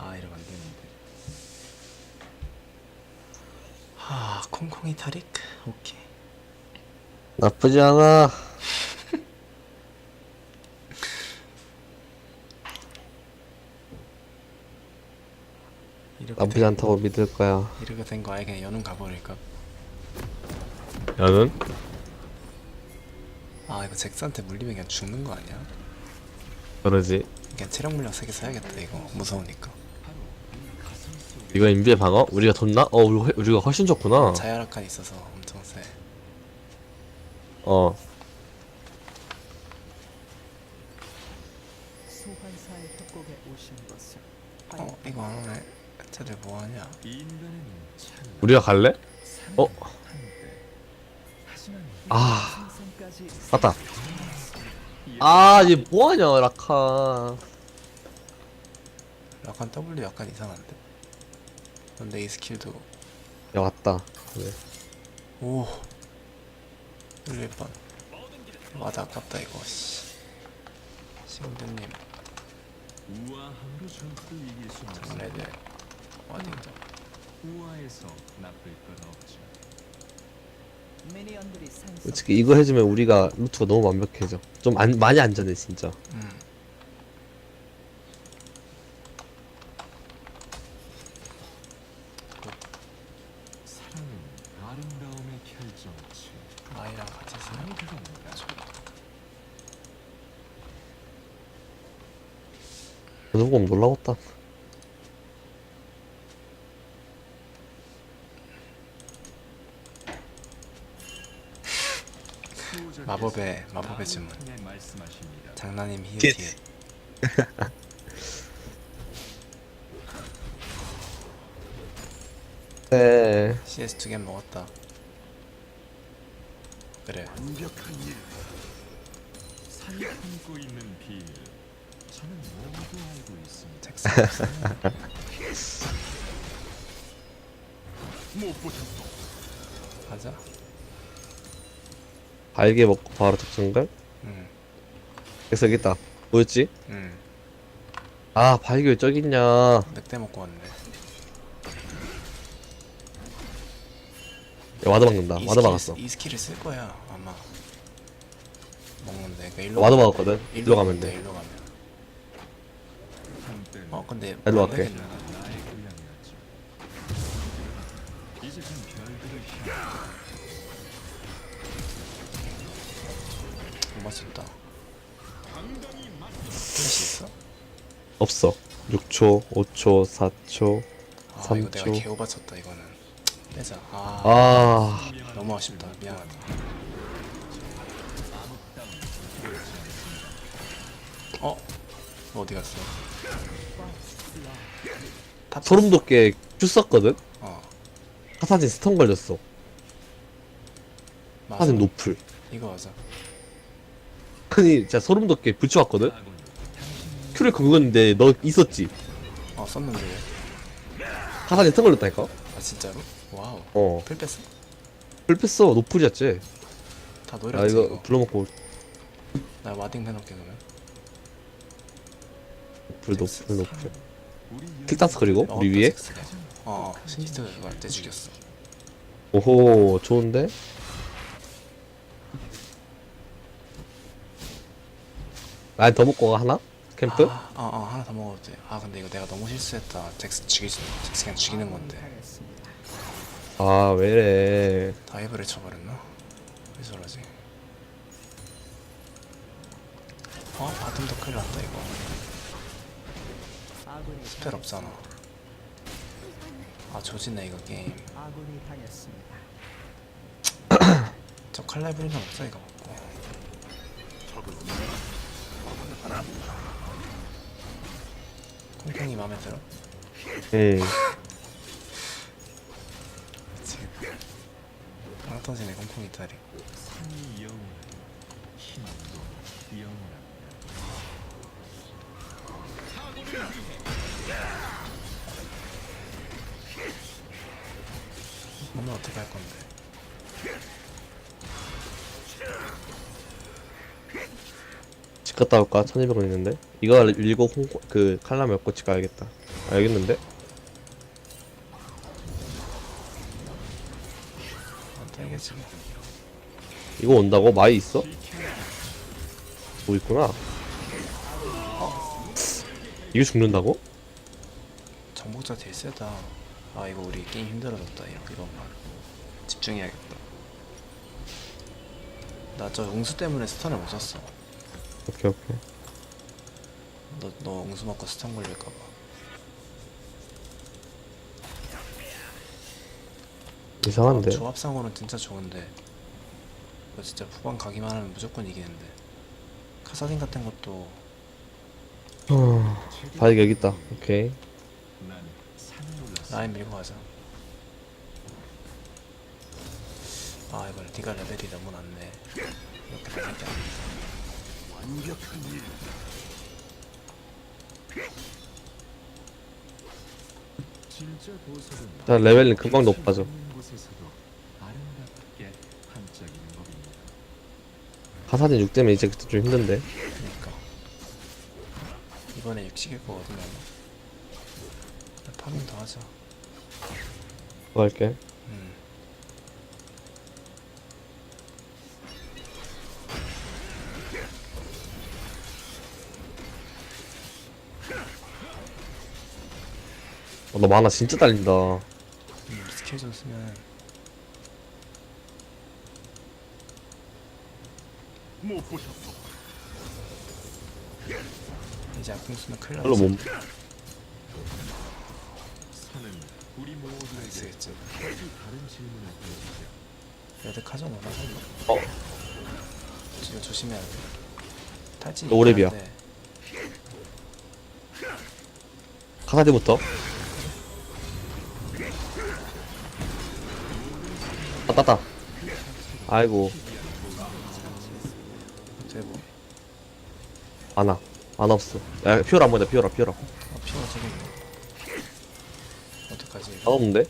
아 이러면 안 되는데. 하 콩콩이 타릭. 오케이. 나쁘지 않아. 이렇게 나쁘지 된, 않다고 믿을 거야. 이렇게 된 거 아예 그냥 연운 가버릴까? 야는? 아 이거 잭스한테 물리면 그냥 죽는 거 아니야? 그러지. 그냥 체력 물량 3개 사야겠다 이거. 무서우니까 이거 인비의 방어? 우리가 뒀나? 어, 우리, 훨- 우리가 훨씬 좋구나. 자야락한 있어서 엄청 세 어. 소환사의 협곡에 오신 것을 어 이거 안 오네 쟤들 뭐 하냐 우리가 갈래? 어? 하지만 아, 생선까지 맞다. 아, 얘 뭐하냐, 라카. 약간 W 약간 이상한데 근데 이 스킬도 야, 왔다. 그래. 오 1, 1번 맞아 아깝다 이거 씨 신드님 우아함으로 전투를 이길 수 없어. 장례들 어딘가 우아해서 나쁠 건 없죠. 미니언들이 상성 솔직히 이거 해주면 우리가 루트가 너무 완벽해져. 좀 안, 많이 안전해, 진짜. 음 사랑은 아름다움의 결정체. 아이랑 같이 쓰면 아니 그겁니다. 조금 놀라웠다. 수호자께서 말씀하십니다. 장난님 히읗 깃. 히읗 네. CS 두 개 먹었다 그래 완벽한 일. 품고 있는 비밀. 저는 모두 알고 있습니다. 못 보셨어. 가자 발개 먹고 바로 적정갈? 음 그래서 여기 있다. 뭐였지? 음. 아, 왜 저기 있냐. 늑대 먹고 왔네 야, 와드 막는다. 이 와드 스킬 막았어. 쓰- 이 스킬을 쓸 거야 아마 먹는데 그러니까 일로 와드 가면 막았거든. 돼. 일로 가면 돼. 일로 가면 한때는 어 근데 일로 안 갈게. 되겠네. 나 맞췄다 플래시 있어? 없어. 6초, 5초, 4초. 아 이거 내가 3초. 개오바 쳤다 이거는 빼자 아, 아, 너무 아쉽다 미안하다 어? 너 어디 갔어? 탑 소름 돋게 큐 썼거든? 어 하사진 스턴 걸렸어. 맞아 하사진 노플. 이거 맞아 아니, 진짜 소름 돋게 붙여왔거든? 큐를 긁었는데 너 있었지? 어 썼는데 왜? 하사진 스턴 걸렸다니까? 아 진짜로? 와우 어. 풀 뺐어? 풀 뺐어. 노플이었지. 다 아, 노렸지 이거 이거, 불러먹고 나 와딩 해놓을게 그러면 노플, 노플, 노플. 킥단스 그리고 어, 우리 또 위에? 잭스가. 어 신지트 갈때 죽였어 오호, 좋은데? 라인 더 먹고 가, 하나? 캠프? 아, 어, 어 하나 더 먹어도 돼 아 근데 이거 내가 너무 실수했다 잭스 죽이 잭스 그냥 죽이는 건데. 아, 왜래. 다이브를 쳐버렸나? 왜 저러지? 어? 바텀도 큰일 났다 이거 스펠 없잖아 아 조지네 이거 게임. 저 칼날 부리면 없어 이거 먹고 콩콩이 마음에 들어? 응. 미치겠다 빵 터지네 콩콩이 딸이 산이 영원한 힘도 어떻게 할 건데? 갔다 올까? 1200원 있는데 이거 일고 홍, 그 칼라 몇 꼬치 가야겠다 알겠는데? 뭐. 이거 온다고? 마이 있어? 뭐 있구나 이게 죽는다고? 정복자 되게 세다. 아 이거 우리 게임 힘들어졌다. 이거 말. 집중해야겠다. 나저 웅수 때문에 스턴을 못 썼어. 오케이 오케이. 너, 너 웅수 맞고 스턴 걸릴까봐. 이상한데? 조합상으로는 진짜 좋은데. 이거 진짜 후반 가기만 하면 무조건 이기는데. 카사딘 같은 것도. 어... 바이가 여기 있다. 오케이. 라인 밀고 가자. 아 이거 네가 레벨이 너무 낮네. 이렇게 안 완벽한 일. 진짜 보석은 일단 레벨은 금방 높아져. 있는 곳에서도 아름답게 반짝이는 법입니다. 카사딘 6 때문에 이제 좀 힘든데. 그니까. 이번에 육식일 거거든 아마 파밍 더 하자. 그거 할게 어, 너 만화 진짜 딸린다 음, 좀 쓰면 못 보셨어. 이제 아궁 쓰면 큰일 별로 나지 못 산은 우리 모두에게 쓰겠지 다른 질문을 보여주죠. 레드 카전 오나 어? 이거 조심해야 돼너 오랩이야. 카사딘부터 아 땄다. 아이고. 되고 안와 안 없어. 야 피어라 한번 해 피어라 피어라. 아 피가 저기 있네 어떡하지? 안 이거 없는데?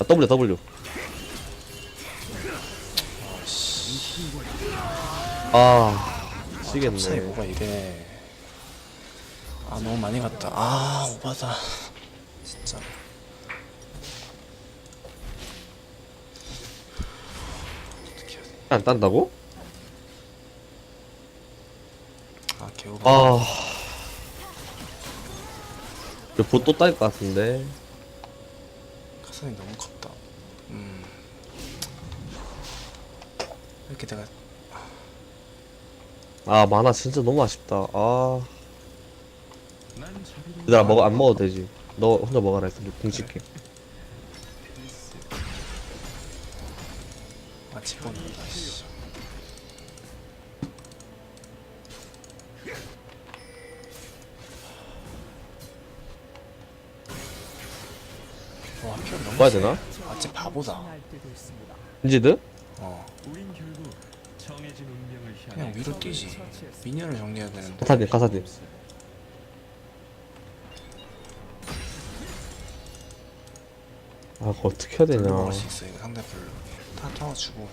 아 W W. 아씨 아 차이 미치겠네 뭐가 이래. 아 너무 많이 갔다. 아 오바다 진짜 어떻게 해야 돼? 안 딴다고? 아 개오바 아. 이거 보또 딸 것 같은데. 가산이 너무 컸다. 음. 이렇게 내가 아 만화 진짜 너무 아쉽다. 아. 얘들아 먹어 안 먹어도 되지. 너 혼자 먹어라 했더니 궁칠 게아 집어넣는다 씨와 피어 너무 먹어야 세. 되나? 아쟤 바보다 날뛰고 있습니다. 인지드? 어 그냥 위로 뛰지 미니언을 정리해야 되는데 카사딘 카사딘 아 그거 어떻게 해야 되냐 먹을 수 있어 이거 상대 블루 다 타워주고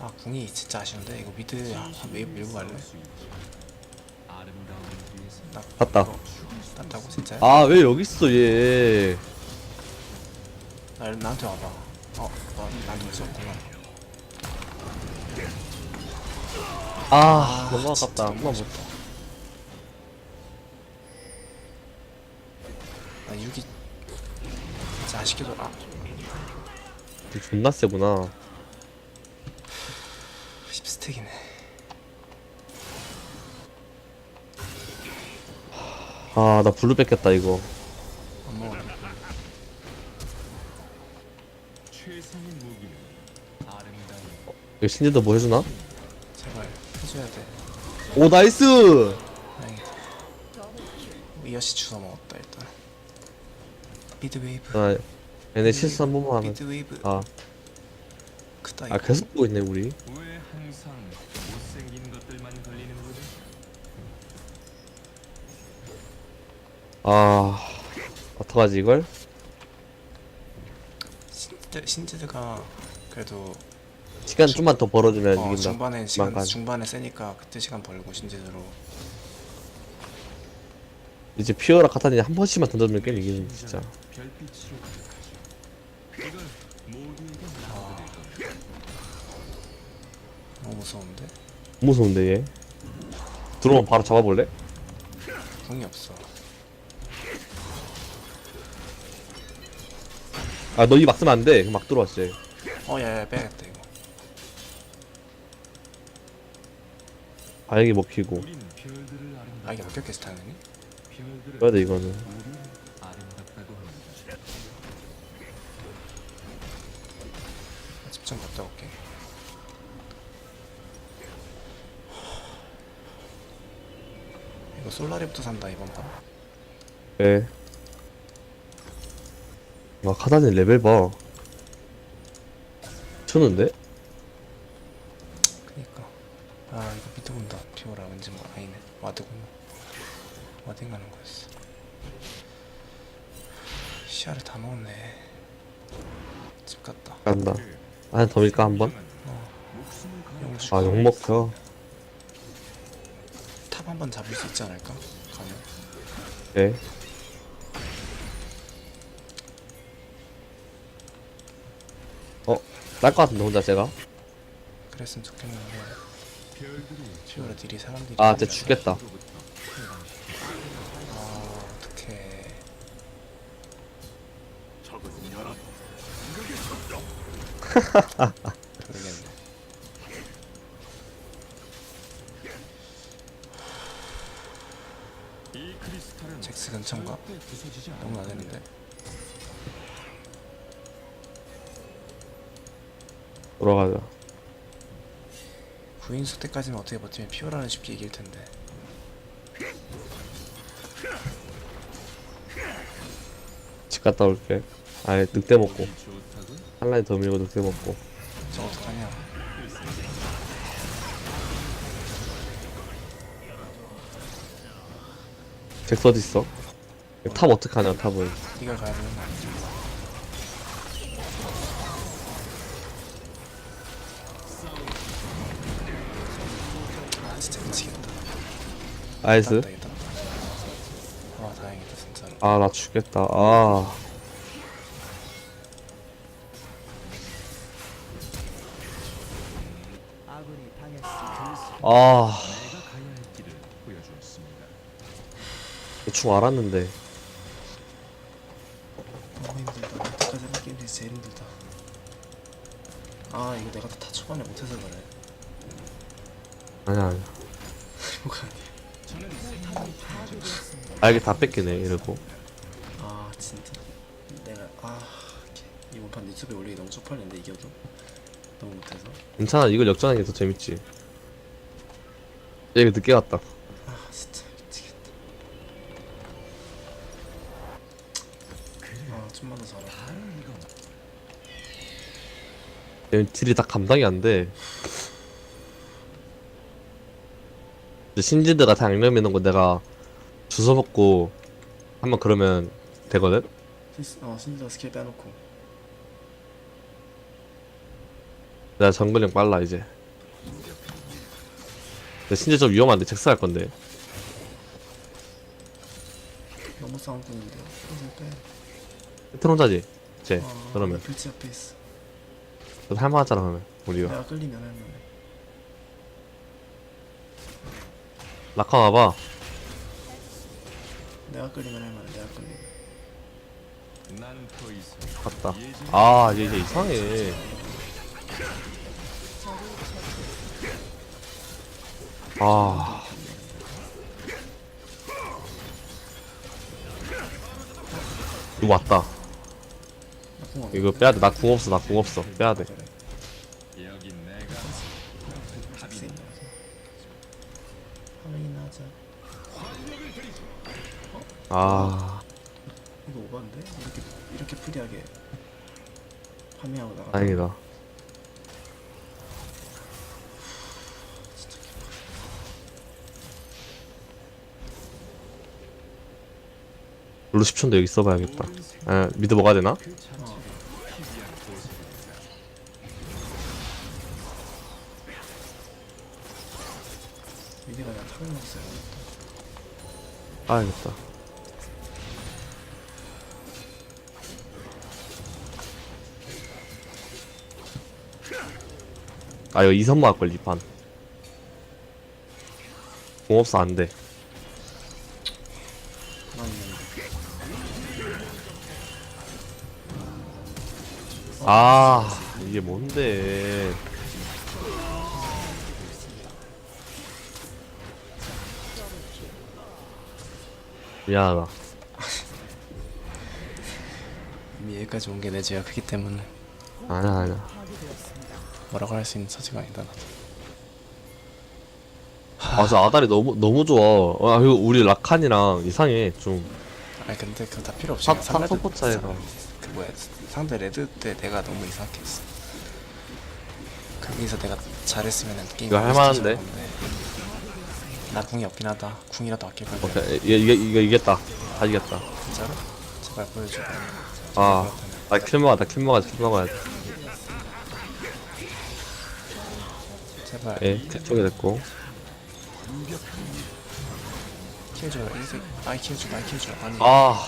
아 궁이 진짜 아쉬운데 이거 미드 한 웨이브 밀고 갈래? 나 이거 땄다고 진짜야? 아왜 여기 있어 얘 나, 나한테 와봐 어? 너 나한테 있었구나 아, 너무 진짜 아깝다. 너무 한번 아쉽다. 못. 존나 세구나. 10스택이네 아, 나 블루 뺏겼다, 이거. 안 아름다운 이거 신지도 뭐 해주나? 제발 해줘야 돼 오, 나이스! 다행이다 이어시 주워 먹었다 일단 미드 웨이브 아, 얘네 실수 한 번만 하면. 미드 웨이브 아, 크다 아, 이거 계속 보고 있네, 우리. 왜 항상 못생긴 것들만 걸리는 거죠? 아, 어떡하지, 이걸? 신지드, 신지드가 그래도 시간 좀만 더 벌어주면 어 이긴다 중반에 시간 망간. 중반에 세니까 그때 시간 벌고 신제대로 이제 피어라 카타니 한 번씩만 던져주면 게임 이기는 진짜 별빛으로 너무 무서운데? 무서운데 얘? 들어오면 바로 잡아볼래? 궁이 없어. 아너이막 쓰면 안돼. 막 들어왔어 얘. 어 야야 빼야겠다 이거. 바닥이 먹히고. 아 이게 바뀌었겠어 별들은 해야 돼 이거는. 합니다. 집중 갔다 올게 이거 솔라리부터 산다 이번 판. 예. 와 카타니 레벨 봐. 미쳤는데? 그니까. 아 이거 미드 본다. 피오라 왠지 뭐 아니네. 와드구나 와딩 가는 거였어. 시야를 다 먹었네. 집 갔다. 간다. 아더 밀까 한번? 용을 아 욕먹혀. 탑 한번 잡을 수 있지 않을까? 가면 예. 어? 딸것 같은데 혼자 제가? 그랬으면 좋겠는데 피오라 딜이 사람들이 아 진짜 죽겠다 아 어떡해 모르겠네 이 크리스탈은 잭스 근처인가? 절대 부서지지 너무 않을 나대는데. 돌아가자. 구인수 때까지는 어떻게 버티면 피오라는 쉽게 이길 텐데. 집 갔다 올게. 아예 늑대 먹고? 한 라인 더 밀고 늑대 먹고. 저 어떡하냐. 잭스 어딨어? 탑 어떡하냐 탑을 네가 가야 거 아니지? 아 진짜 미치겠다 나이스 아 다행이다 진짜로 아 나 죽겠다 아 아군이 당했습니다. 아. 대충 알았는데 아 이게 다 뺏기네 이러고. 아 진짜. 내가 아 이번 판 유튜브에 올리기 너무 쪽팔린데 이겨도? 너무 못해서. 괜찮아 이걸 역전하는 게 더 재밌지. 얘 이거 늦게 갔다. 아 진짜 미치겠다. 아 좀만 더 잘하 얘 딜이 다 감당이 안돼. 신지드가 다 양념 있는 거 내가 주워 먹고 한번 그러면 되거든? 신스, 어 신지가 스킬 빼놓고. 내가 정글링 빨라 이제. 근데 신지 좀 위험한데 잭스 할 건데. 너무 싸움꾼인데. 신스 빼. 트론자지? 쟤 아, 그러면. 불치 옆에 있어. 너 할만하잖아 그러면 우리가. 내가 끌리면 할만해. 라카 와봐 내가 끌리면 할만해 내가 끌리면 난더 이상 갔다. 예전 아얘 이제 이상해. 아. 이거 왔다. 이거 빼야돼. 나 궁 없어 나 궁 없어. 빼야돼. 그래 아 이거 오반데? 이렇게 이렇게 프리하게 판매하고 나가. 다행이다 룰루 10초인데 여기 써봐야겠다 아, 미드 먹어야 되나? 아야겠다 아 이거 이선모 할걸 이판 공업사 안돼. 아 이게 뭔데 미안하다 이미 여기까지 온 게 내 죄가 크기 때문에 아니야 아니야. 뭐라고 할 수 있는 처지가 아니다 나도. 아저 아다리 너무 너무 좋아 아 그리고 우리 라칸이랑 이상해 좀 아니 근데 그거 다 필요 없이 사- 그냥 삼레드 사토포 차이가. 있잖아. 그 뭐야 상대 레드 때 내가 너무 이상하게 했어 거기서 내가 잘했으면 게임 이거 할만한데? 나 궁이 없긴 하다 궁이라도 아낄 걸 그래 오케이 이게 이게 이거 이겼다 다 이겼다 진짜로? 제발 보여줘 아, 아킬 먹어야 킬 먹어야 킬 먹어야 돼 예, 쪽이 됐고. 킬줘 이색 아이 킬줘 아이 킬줘 아니. 아.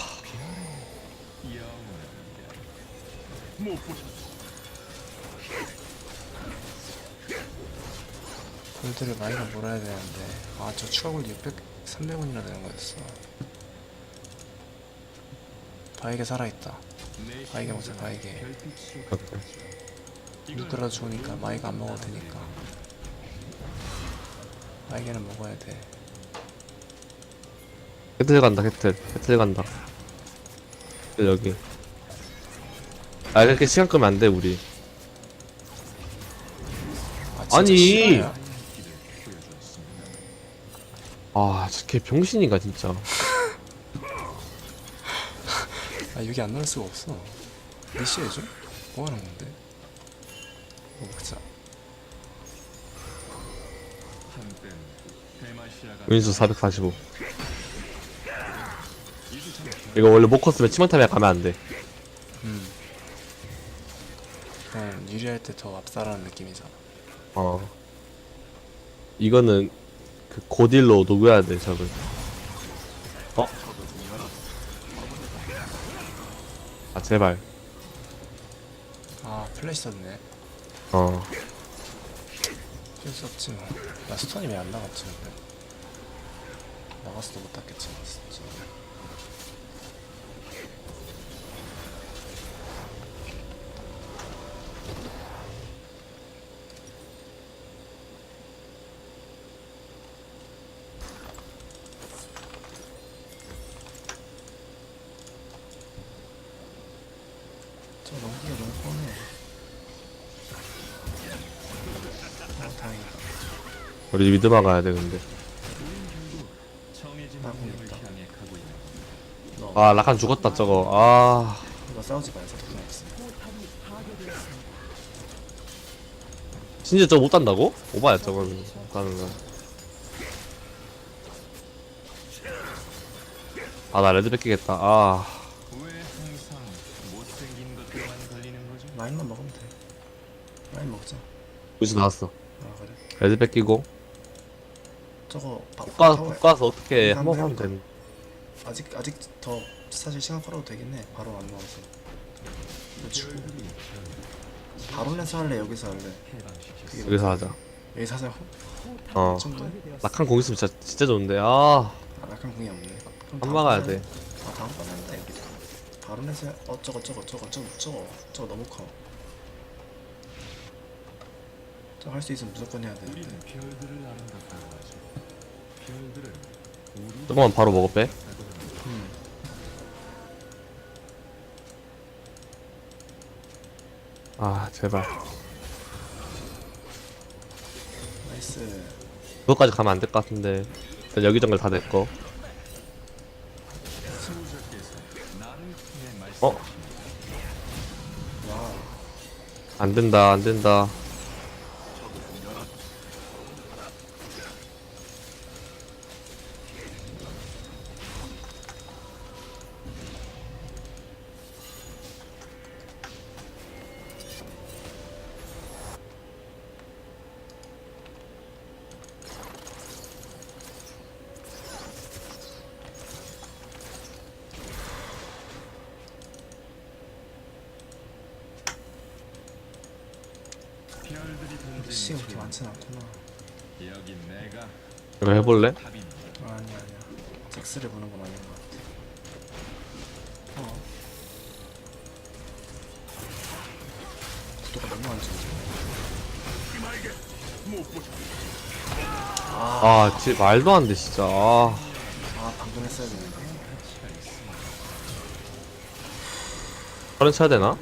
골드를 많이가 몰아야 되는데. 아 저 추가 골드 600, 300원이나 되는 거였어. 바이게 살아있다. 내 바이게 먹자 바이게. 물 끓여주니까 마이가 안 먹어도 되니까 마이게는 먹어야 돼 캐틀 간다 캐틀 캐틀 간다 캐틀 여기 아 그렇게 시간 끄면 안 돼 우리 아, 진짜 아니. 실화야? 아저걔 병신인가 진짜 아 여기 안 넣을 수가 없어 몇 시에 줘? 뭐 하는 건데? 뭐 먹자 윈수 445 이거 원래 못 컸으면 치명타면 가면 안돼. 음. 그냥 유리할 때 더 압살하는 느낌이잖아. 어. 이거는 그 고딜로 녹여야 돼 적을. 어? 아 제발. 아 플래시 썼네. 어 필수 없지 뭐 나 스톤이 왜 안 나갔지 근데? 나갔어도 못 땄겠지 진짜 우리 미드 막아야 돼 근데 있다. 너 아 라칸 죽었다 저거 아 이거 싸우지 말자 그냥 없어 포탑이 파괴되었습니다. 진짜 저거 못 단다고? 오바야 저거는 가는 거. 아나 레드 뺏기겠다 아 왜 항상 못생긴 것들만 걸리는 거죠? 라인만 먹으면 돼 라인 먹자 여기서 나왔어 아 그래 레드 뺏기고 저거 바, 타워- 볶아서 어떻게 이거 한번 한번 하면 해볼까? 되는 아직 아직 더 사실 시간 끌어도 해 바로 안 나와서. 이거 바론에서 할래? 여기서 할래? 그게 뭐- 여기서 하자. 여기서 하자. 어. 라칸 공 있으면 진짜, 진짜 좋은데. 아. 아 약간 궁이 없네. 그럼 한 막아야 돼. 아 다음번에 한다 여기 바론에서 어 저거 저거 저거 저거 저거 저거 너무 커 저거 할 수 있으면 무조건 해야 되는데 별들을 아름답다고 하죠. 별들은 우리 조금만 바로 먹어 빼 음. 아 제발 나이스 그거까지 가면 안 될 것 같은데 일단 여기 정글 다 말씀. 어? 와우 안 된다 안 된다 시가 그렇게 많진 않구나 여기 내가 이거 해볼래? 답인데. 아, 아니야 아니야 잭스를 보는 건 아닌 것 같아 어 구도가 너무 안 좋지 아 진짜 말도 안 돼 진짜 아, 아 방금 했어야 되는데 다른 쳐야 되나?